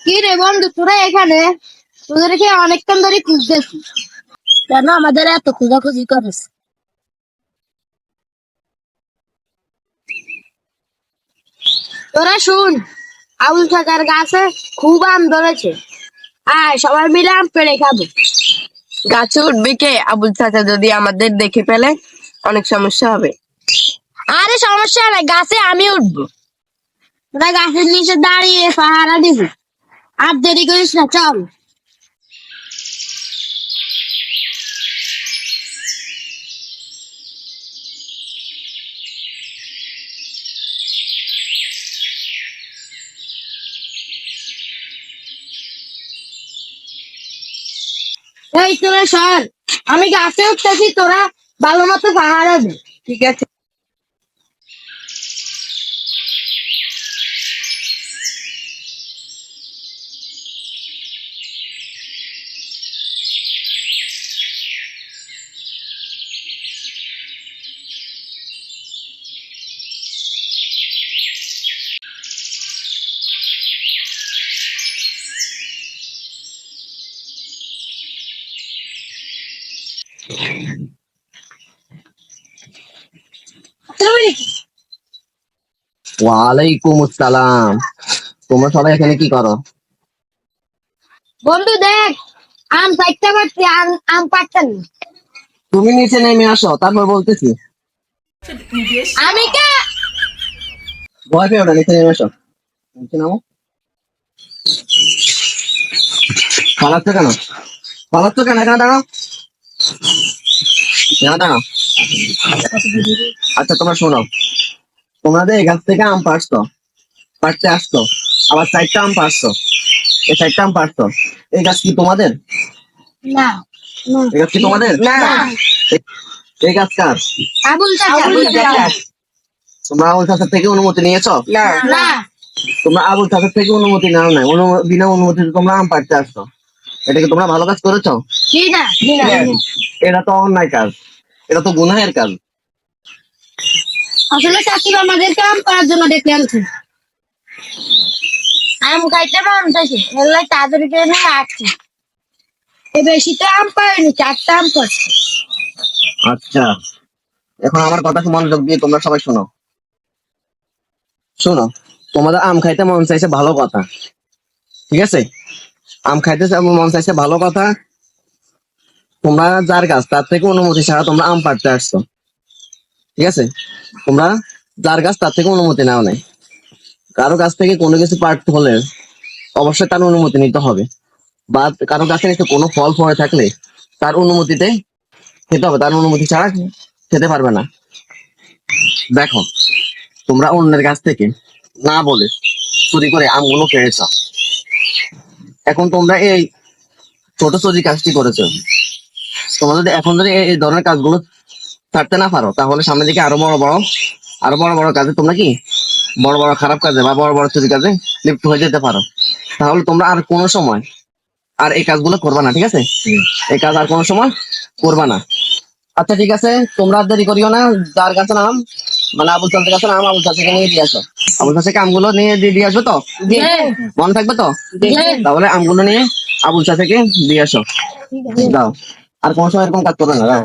কি রে বন্ধু তোরা এখানে? তোদেরকে অনেকক্ষণ ধরে খুঁজতেছি। কেন আমাদের এত খোঁজাখুঁজি করিস? তোরা শুন আবুল কাকার গাছে খুব আম ধরেছে। আয় সবাই মিলে আম পেড়ে খাব। গাছে উঠবে কে? আবুল চাচা যদি আমাদের দেখে ফেলে অনেক সমস্যা হবে। আরে সমস্যা নাই গাছে আমি উঠবো। তোরা গাছের নিচে দাঁড়িয়ে পাহারা দিবি। আর দেরি করিস না, চল। এই তোরা সর, আমি গাছে উঠতেছি, তোরা ভালো মতো পাহারা দে, ঠিক আছে? ওয়ালাইকুম আসসালাম। তোমরা সবাই এখানে কি করো? বন্ধু দেখ আম পাইতে পারছি আম তুমি নিচে নেমে আসো তারপর বলতেছি। আমি কে? ভয় পেও না নিচে নেমে আসো। নিচে নামো। পালাচ্ছ কেন? পালাচ্ছ কেন? এখানে দাঁড়াও। এখানে দাঁড়াও। আচ্ছা তোমরা শোনো। তোমাদের গাছ থেকে আম পারছ পারতে আসতো আবার চারটা আম পারছ এই চারটা আম পারছ এই গাছ কি তোমাদের? না। এই গাছ কি তোমাদের? না। এই- গাছ কার? আবুল চাচা। তোমরা আবুল চাচার থেকে অনুমতি নিয়েছো? না। না। তোমরা আবুল চাচার থেকে অনুমতি নাও নাই। বিনা অনুমতিতে তোমরা আম পাড়তে আসছো। এটা কি তোমরা ভালো কাজ করেছ? কি না? কি না? এটা তো অন্যায় কাজ। এটা তো গুনাহের কাজ। আসলে চাকরি আমাদেরকে আম করার জন্য ডেকে আনছে। আম খাইতে মন চাইছে এগুলো তাড়াতাড়ি করে নিয়ে আসছি এ বেশি তো আম পাইনি চারটা আম করছে আচ্ছা এখন আমার কথা মনোযোগ দিয়ে তোমরা সবাই শোনো। শোনো তোমাদের আম খাইতে মন চাইছে ভালো কথা। ঠিক আছে? আম খাইতে মন চাইছে ভালো কথা তোমরা যার গাছ তার থেকে অনুমতি ছাড়া তোমরা আম পাড়তে আসছো। ঠিক আছে? তোমরা যার গাছ তার থেকে অনুমতি নাও নাই। কারও কাছ থেকে কোনো কিছু পাড়তে হলে অবশ্যই তার অনুমতি নিতে হবে। বা কারও কাছে নিচে কোনো ফল পড়ে থাকলে তার অনুমতিতে খেতে হবে। তার অনুমতি ছাড়া খেতে পারবে না। দেখো, তোমরা অন্যের কাছ থেকে না বলে চুরি করে আমগুলো পেয়েছ এখন তোমরা এই ছোট চুরি কাজটি করেছ। তোমরা যদি এখন যদি এই ধরনের কাজগুলো ছাড়তে না পারো তাহলে সামনের দিকে আরও বড় বড় আরও বড় বড় কাজে তোমরা কি? বড় বড় খারাপ কাজে বা বড় বড় চুরি কাজে লিপ্ত হয়ে যেতে পারো। তাহলে তোমরা আর কোনো সময় আর এই কাজগুলো করবা না ঠিক আছে? এই কাজ আর কোনো সময় করবা না। আচ্ছা ঠিক আছে তোমরা দেরি করিও না। যার কাছে নাম মানে আবুল চাষের কাছে নাম আবুল চাষকে নিয়ে দিয়ে আসো। আবুল চাষে আমগুলো নিয়ে দিয়ে দিয়ে আসবে তো? মনে থাকবে তো? তাহলে আমগুলো নিয়ে আবুল চাষকে দিয়ে আসো। যাও। আর কোনো সময় এরকম কাজ করবে না।